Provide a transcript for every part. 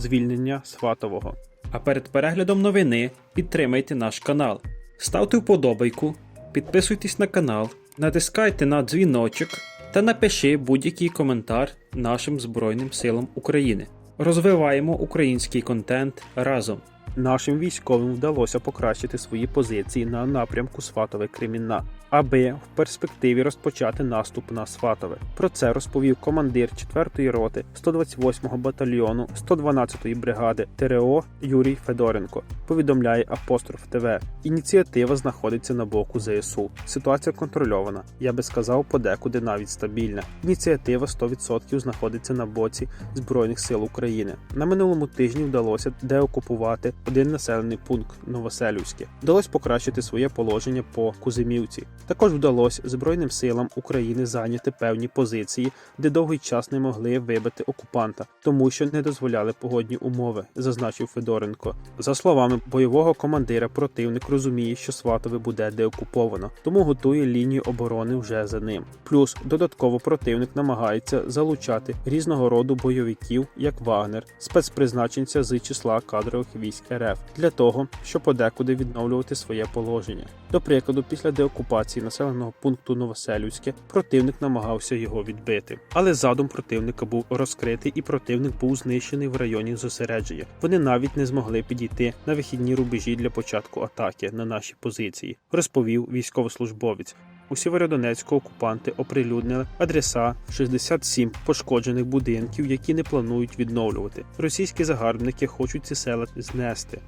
звільнення Сватового. А перед переглядом новини підтримайте наш канал. Ставте вподобайку, підписуйтесь на канал, натискайте на дзвіночок та напиши будь-який коментар нашим Збройним силам України. Розвиваємо український контент разом. Нашим військовим вдалося покращити свої позиції на напрямку Сватове Кремінна, аби в перспективі розпочати наступ на Сватове. Про це розповів командир 4-ї роти 128-го батальйону 112-ї бригади ТРО Юрій Федоренко. Повідомляє Апостроф ТВ. Ініціатива знаходиться на боку ЗСУ. Ситуація контрольована. Я би сказав, подекуди навіть стабільна. Ініціатива 100% знаходиться на боці Збройних сил України. На минулому тижні вдалося деокупувати один населений пункт Новоселівське. Вдалося покращити своє положення по Кузимівці. Також вдалося Збройним силам України зайняти певні позиції, де довгий час не могли вибити окупанта, тому що не дозволяли погодні умови, зазначив Федоренко. За словами бойового командира, противник розуміє, що Сватове буде деокуповано, тому готує лінію оборони вже за ним. Плюс додатково противник намагається залучати різного роду бойовиків, як Вагнер, спецпризначенця з числа кадрових військ РФ, для того, щоб подекуди відновлювати своє положення. До прикладу, після деокупації населеного пункту Новоселівське противник намагався його відбити. Але задум противника був розкритий, і противник був знищений в районі зосередження. Вони навіть не змогли підійти на вихідні рубежі для початку атаки на наші позиції, розповів військовослужбовець. У Сєвєродонецьку окупанти оприлюднили адреса 67 пошкоджених будинків, які не планують відновлювати. Російські загарбники хочуть ці села знести.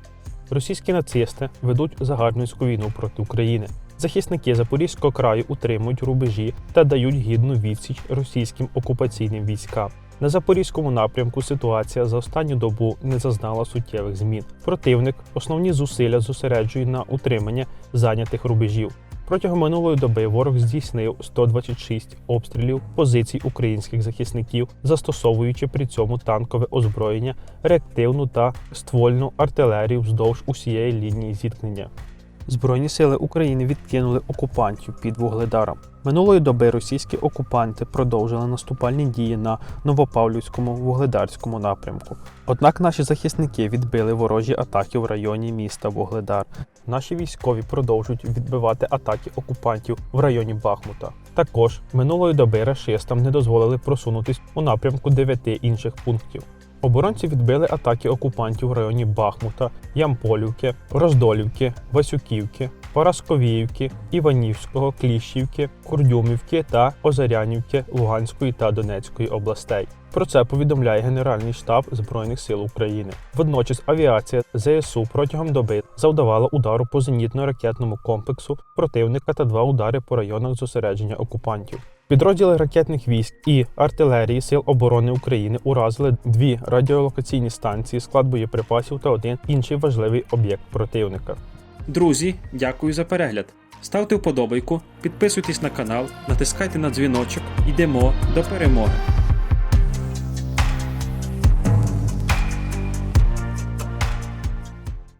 Російські нацисти ведуть загарбницьку війну проти України. Захисники Запорізького краю утримують рубежі та дають гідну відсіч російським окупаційним військам. На запорізькому напрямку ситуація за останню добу не зазнала суттєвих змін. Противник основні зусилля зосереджує на утримання зайнятих рубежів. Протягом минулої доби ворог здійснив 126 обстрілів позицій українських захисників, застосовуючи при цьому танкове озброєння, реактивну та ствольну артилерію вздовж усієї лінії зіткнення. Збройні сили України відкинули окупантів під вугледаром. Минулої доби російські окупанти продовжили наступальні дії на Новопавлівському вугледарському напрямку. Однак наші захисники відбили ворожі атаки в районі міста Вугледар. Наші військові продовжують відбивати атаки окупантів в районі Бахмута. Також минулої доби рашистам не дозволили просунутись у напрямку дев'яти інших пунктів. Оборонці відбили атаки окупантів в районі Бахмута, Ямполівки, Роздолівки, Васюківки, Парасковіївки, Іванівського, Кліщівки, Курдюмівки та Озарянівки Луганської та Донецької областей. Про це повідомляє Генеральний штаб Збройних сил України. Водночас авіація ЗСУ протягом доби завдавала удару по зенітно-ракетному комплексу противника та два удари по районах зосередження окупантів. Підрозділи ракетних військ і артилерії Сил оборони України уразили дві радіолокаційні станції, склад боєприпасів та один інший важливий об'єкт противника. Друзі, дякую за перегляд. Ставте вподобайку, підписуйтесь на канал, натискайте на дзвіночок. Йдемо до перемоги.